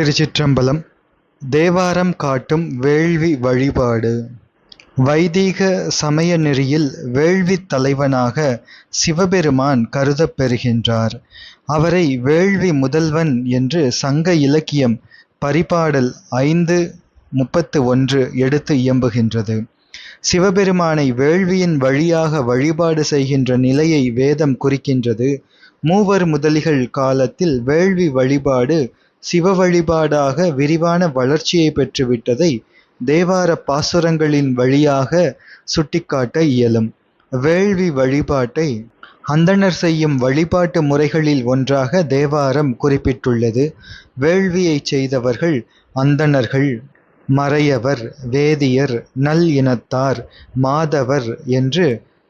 திருச்சிற்றம்பலம் தேவாரம் காட்டும் வேள்வி வழிபாடு. வைதீக சமய நெறியில் வேள்வித் தலைவனாக சிவபெருமான் கருதப் பெறுகின்றார். அவரை வேள்வி முதல்வன் என்று சங்க இலக்கியம் பரிபாடல் ஐந்து முப்பத்து ஒன்று எடுத்து இயம்புகின்றது. சிவபெருமானை வேள்வியின் வழியாக வழிபாடு செய்கின்ற நிலையை வேதம் குறிக்கின்றது. மூவர் முதலிகள் காலத்தில் வேள்வி வழிபாடு சிவ வழிபாடாக விரிவான வளர்ச்சியை பெற்றுவிட்டதை தேவார பாசுரங்களின் வழியாக சுட்டிக்காட்ட இயலும். வேள்வி வழிபாட்டை அந்தணர் செய்யும் வழிபாட்டு முறைகளில் ஒன்றாக தேவாரம் குறிப்பிட்டுள்ளது. வேள்வியைச் செய்தவர்கள் அந்தணர்கள் மறையவர் வேதியர் நல் இனத்தார் மாதவர் என்று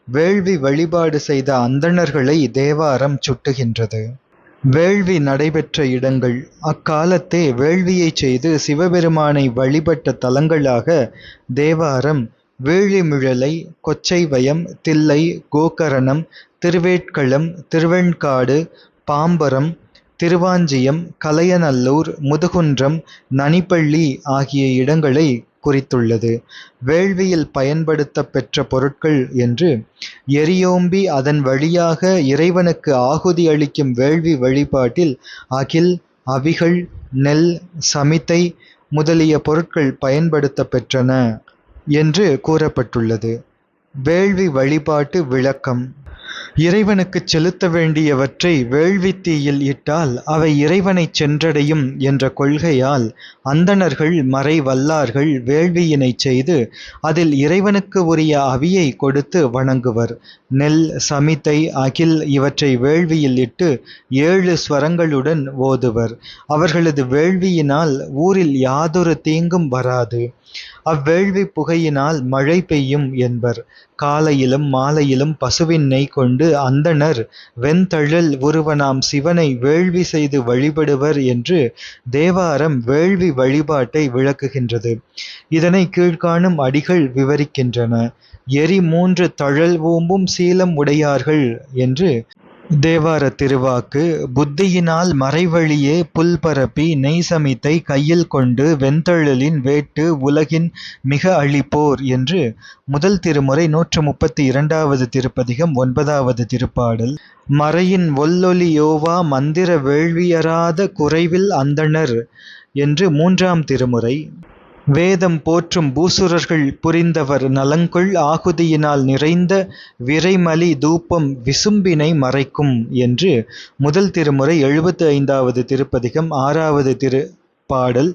வேள்வி வழிபாடு செய்த அந்தணர்களை தேவாரம் சுட்டுகின்றது. வேள்வி நடைபெற்ற இடங்கள். அக்காலத்தே வேள்வியைச் செய்து சிவபெருமானை வழிபட்ட தலங்களாக தேவாரம் வேழிமிழலை கொச்சைவயம் தில்லை கோகரணம் திருவேட்களம் திருவெண்காடு பாம்பரம் திருவாஞ்சியம் கலையநல்லூர் முதுகுன்றம் நனிப்பள்ளி ஆகிய இடங்களை குறித்துள்ளது. வேள்வியில் பயன்படுத்த பெற்ற பொருட்கள் என்று எரியோம்பி அதன் வழியாக இறைவனுக்கு ஆகுதி அளிக்கும் வேள்வி வழிபாட்டில் அகில் அவிகள் நெல் சமித்தை முதலிய பொருட்கள் பயன்படுத்த பெற்றன என்று கூறப்பட்டுள்ளது. வேள்வி வழிபாட்டு விளக்கம். இறைவனுக்குச் செலுத்த வேண்டியவற்றை வேள்வி தீயில் இட்டால் அவை இறைவனை சென்றடையும் என்ற கொள்கையால் அந்தணர்கள் மறை வல்லார்கள் வேள்வியினைச் செய்து அதில் இறைவனுக்கு உரிய அவியை கொடுத்து வணங்குவர். நெல் சமித்தை அகில் இவற்றை வேள்வியில் இட்டு ஏழு ஸ்வரங்களுடன் ஓதுவர். அவர்களது வேள்வியினால் ஊரில் யாதொரு தீங்கும் வராது. அவ்வேள்வி புகையினால் மழை பெய்யும் என்பர். காலையிலும் மாலையிலும் பசுவின் நெய் கொண்டு அந்தணர் வெண்தழல் உருவனாம் சிவனை வேள்வி செய்து வழிபடுவர் என்று தேவாரம் வேள்வி வழிபாட்டை விளக்குகின்றது. இதனை கீழ்காணும் அடிகள் விவரிக்கின்றன. எரி மூன்று தழல் ஓம்பும் சீலம் உடையார்கள் என்று தேவார திருவாக்கு புத்தியினால் மறைவழியே புல் பரப்பி நெய் சமித்தை கையில் கொண்டு வெண்தழலின் வேட்டு உலகின் மிக அழிப்போர் என்று முதல் திருமுறை நூற்று முப்பத்தி இரண்டாவது திருப்பதிகம் ஒன்பதாவது திருப்பாடல். மறையின் ஒல்லொலியோவா மந்திர வேள்வியராத குறைவில் அந்தணர் என்று மூன்றாம் திருமுறை. வேதம் போற்றும் பூசுரர்கள் புரிந்தவர் நலங்கொள் ஆகுதியினால் நிறைந்த விரைமலி தூப்பம் விசும்பினை மறைக்கும் என்று முதல் திருமுறை எழுபத்து ஐந்தாவது திருப்பதிகம் ஆறாவது திரு பாடல்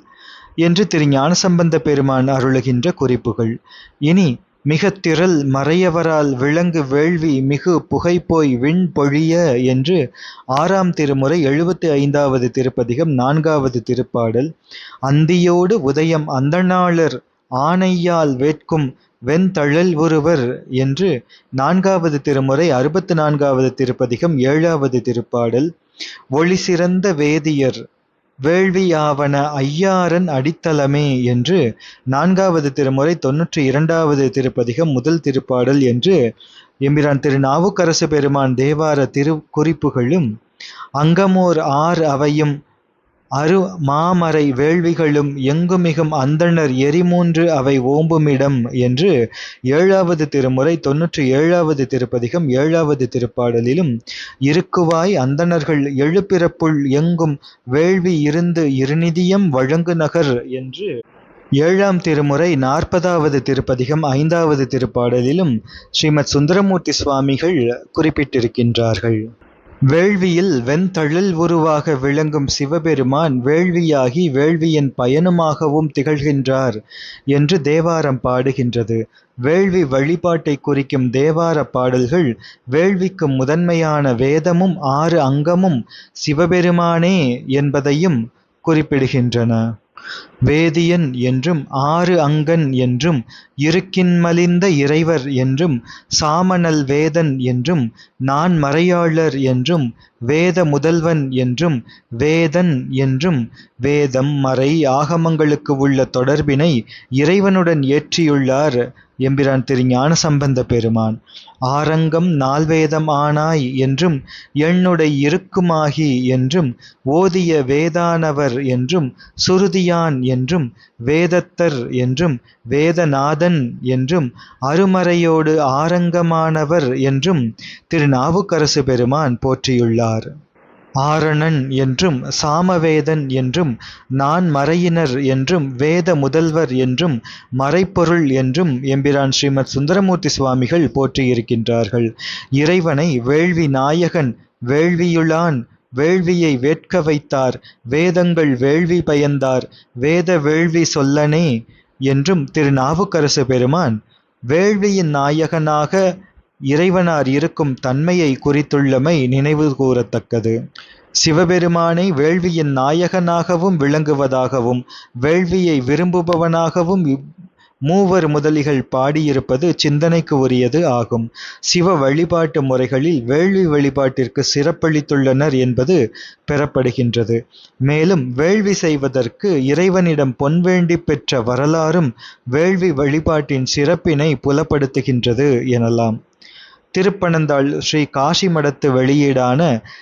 என்று திரு ஞானசம்பந்த பெருமான் அருளுகின்ற குறிப்புகள். இனி மிக திரள் மறையவரால் விளங்கு வேள்வி மிகு புகைப்போய் விண் பொழிய என்று ஆறாம் திருமுறை எழுபத்தி ஐந்தாவது திருப்பதிகம் நான்காவது திருப்பாடல். அந்தியோடு உதயம் அந்தணாளர் ஆணையால் வேட்கும் வெண்தழல் ஒருவர் என்று நான்காவது திருமுறை அறுபத்து நான்காவது திருப்பதிகம் ஏழாவது திருப்பாடல். ஒளி சிறந்த வேதியர் வேள்வியாவன ஐயாரன் அடித்தளமே என்று நான்காவது திருமுறை தொன்னூற்றி இரண்டாவது திருப்பதிகம் முதல் திருப்பாடல் என்று எம்பிரான் திரு நாவுக்கரசு பெருமான் தேவார திரு குறிப்புகளும் அங்கமோர் ஆர் அவையும் அரு மாமறை வேள்விகளும் எங்குமிகும் அந்தணர் எரிமூன்று அவை ஓம்புமிடம் என்று ஏழாவது திருமுறை தொன்னூற்றி ஏழாவது திருப்பதிகம் ஏழாவது திருப்பாடலிலும் இருக்குவாய் அந்தணர்கள் எழுப்பிறப்புள் எங்கும் வேள்வி இருந்து இருநிதியம் வழங்கு நகர் என்று ஏழாம் திருமுறை நாற்பதாவது திருப்பதிகம் ஐந்தாவது திருப்பாடலிலும் ஸ்ரீமத் சுந்தரமூர்த்தி சுவாமிகள் குறிப்பிட்டிருக்கின்றார்கள். வேள்வியில் வெண்தழில் உருவாக விளங்கும் சிவபெருமான் வேள்வியாகி வேள்வியின் பயனுமாகவும் திகழ்கின்றார் என்று தேவாரம் பாடுகின்றது. வேள்வி வழிபாட்டை குறிக்கும் தேவார பாடல்கள் வேள்விக்கு முதன்மையான வேதமும் ஆறு அங்கமும் சிவபெருமானே என்பதையும் குறிப்பிடுகின்றன. வேதியன் என்றும் ஆறு அங்கன் என்றும் இருக்கின்மலிந்த இறைவர் என்றும் சாமணல் வேதன் என்றும் நான் மறையாளர் என்றும் வேத முதல்வன் என்றும் வேதன் என்றும் வேதம் மறை ஆகமங்களுக்கு உள்ள தொடர்பினை இறைவனுடன் ஏற்றியுள்ளார் எம்பிரான் திரு ஞானசம்பந்த பெருமான். ஆரங்கம் நால்வேதம் ஆனாய் என்றும் எண்ணுடை இருக்குமாகி என்றும் ஓதிய வேதானவர் என்றும் சுருதியான் என்றும் வேதத்தர் என்றும் வேதநாதன் என்றும் அருமறையோடு ஆரங்கமானவர் என்றும் திருநாவுக்கரசு பெருமான் போற்றியுள்ளார். ஆரணன் என்றும் சாமவேதன் என்றும் நான் மறையினர் என்றும் வேத முதல்வர் என்றும் மறைப்பொருள் என்றும் எம்பிரான் ஸ்ரீமத் சுந்தரமூர்த்தி சுவாமிகள் போற்றியிருக்கின்றார்கள். இறைவனை வேள்வி நாயகன் வேள்வியுளான் வேள்வியை வேட்க வைத்தார் வேதங்கள் வேள்வி பயந்தார் வேத வேள்வி சொல்லனே என்றும் திருநாவுக்கரசு பெருமான் வேள்வியின் நாயகனாக இறைவனார் இருக்கும் தன்மையை குறித்துள்ளமை நினைவு கூறத்தக்கது. சிவபெருமானை வேள்வியின் நாயகனாகவும் விளங்குவதாகவும் வேள்வியை விரும்புபவனாகவும் இவ்- மூவர் முதலிகள் பாடியிருப்பது சிந்தனைக்கு உரியது ஆகும். சிவ வழிபாட்டு முறைகளில் வேள்வி வழிபாட்டிற்கு சிறப்பளித்துள்ளனர் என்பது பெறப்படுகின்றது. மேலும் வேள்வி செய்வதற்கு இறைவனிடம் பொன்வேண்டி பெற்ற வரலாறும் வேள்வி வழிபாட்டின் சிறப்பினை புலப்படுத்துகின்றது எனலாம். திருப்பனந்தாள் ஸ்ரீ காசிமடத்து வெளியீடான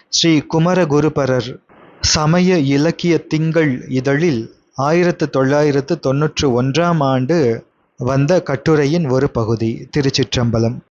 ஸ்ரீ குமரகுருபரர் சமய இலக்கிய திங்கள் இதழில் ஆயிரத்து தொள்ளாயிரத்து தொன்னூற்று ஒன்றாம் ஆண்டு வந்த கட்டுரையின் ஒரு பகுதி திருச்சிற்றம்பலம்.